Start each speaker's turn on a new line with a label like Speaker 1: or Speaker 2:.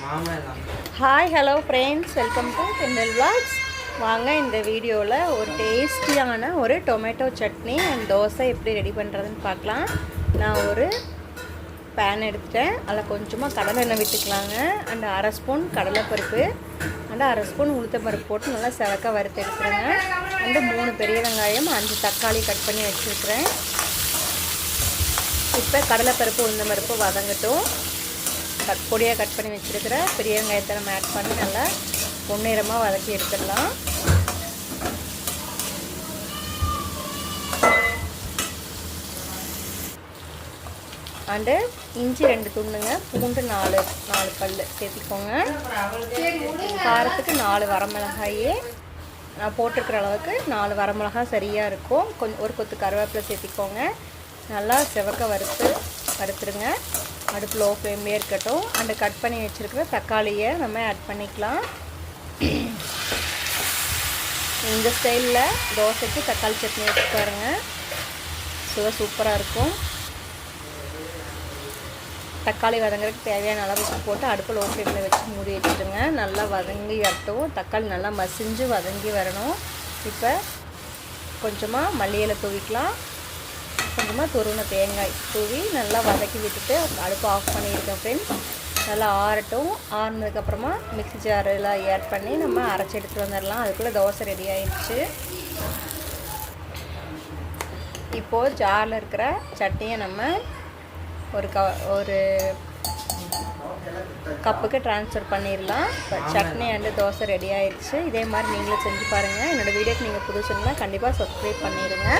Speaker 1: Hi hello friends welcome to Thennal vlogs. வாங்க இந்த வீடியோவில் ஒரு டேஸ்டியான ஒரு டொமேட்டோ சட்னி அண்ட் தோசை எப்படி ரெடி பண்ணுறதுன்னு பார்க்கலாம். நான் ஒரு பேன் எடுத்துட்டேன். அதில் கொஞ்சமாக கடலை எண்ணெய் விட்டுக்கலாங்க. அண்ட் அரை ஸ்பூன் கடலைப்பருப்பு. அண்ட் அரை ஸ்பூன் உளுத்தம்பருப்பு போட்டு நல்லா சிறக்க வறுத்து எடுத்துருங்க. அண்டு மூணு பெரிய வெங்காயம் அஞ்சு தக்காளி கட் பண்ணி வச்சுருக்கிறேன். இப்போ கடலைப்பருப்பு உளுந்தம்பருப்பு வதங்கட்டும். கட் பொடியாக கட் பண்ணி வச்சுருக்கிற பெரிய வெங்காயத்தை நம்ம ஆட் பண்ணி நல்லா பொன்னிறமாக வதக்கி எடுத்துடலாம். அண்டு இஞ்சி ரெண்டு துண்டுங்க பூண்டு நாலு நாலு பல் சேர்த்திக்கோங்க. காரத்துக்கு நாலு வரமிளகாயே. நான் போட்டிருக்கிற அளவுக்கு நாலு வரமிளகாய் சரியாக இருக்கும். கொஞ்சம் ஒரு கொத்து கருவேப்பிலை சேர்த்திக்கோங்க. நல்லா செவக்க வறுத்து வறுத்துருங்க அடுப்பு லோ ஃப்ளேம்லேயே இருக்கட்டும் அண்டு கட் பண்ணி வச்சுருக்கிற தக்காளியை நம்ம ஆட் பண்ணிக்கலாம். இந்த ஸ்டைலில் தோசைக்கு தக்காளி சட்னி வச்சு பாருங்கள் சுவை சூப்பராக இருக்கும். தக்காளி வதங்குறதுக்கு தேவையான அளவு உப்பு போட்டு அடுப்பு லோ ஃப்ளேமில் வச்சு மூடி வச்சுடுங்க. நல்லா வதங்கி வரட்டும். தக்காளி நல்லா மசிஞ்சு வதங்கி வரணும். இப்போ கொஞ்சமாக மல்லியில் தூவிக்கலாம். கொஞ்சமாக துருவின தேங்காய் தூவி நல்லா வதக்கி விட்டுட்டு அடுப்பு ஆஃப் பண்ணியிருக்கேன் ஃப்ரெண்ட்ஸ் நல்லா ஆறட்டும். ஆறுனதுக்கப்புறமா மிக்ஸி ஜாரில் ஆட் பண்ணி நம்ம அரைச்சி எடுத்துகிட்டு வந்துடலாம். அதுக்குள்ளே தோசை ரெடி ஆயிடுச்சு இப்போது ஜாரில் இருக்கிற சட்னியை நம்ம ஒரு க ஒரு கப்புக்கு ட்ரான்ஸ்ஃபர் பண்ணிடலாம். இப்போ சட்னி அண்டு தோசை ரெடி ஆயிடுச்சு இதே மாதிரி நீங்களும் செஞ்சு பாருங்கள் என்னோடய வீடியோக்கு நீங்கள் புதுசுன்னா கண்டிப்பாக சப்ஸ்கிரைப் பண்ணிடுங்க.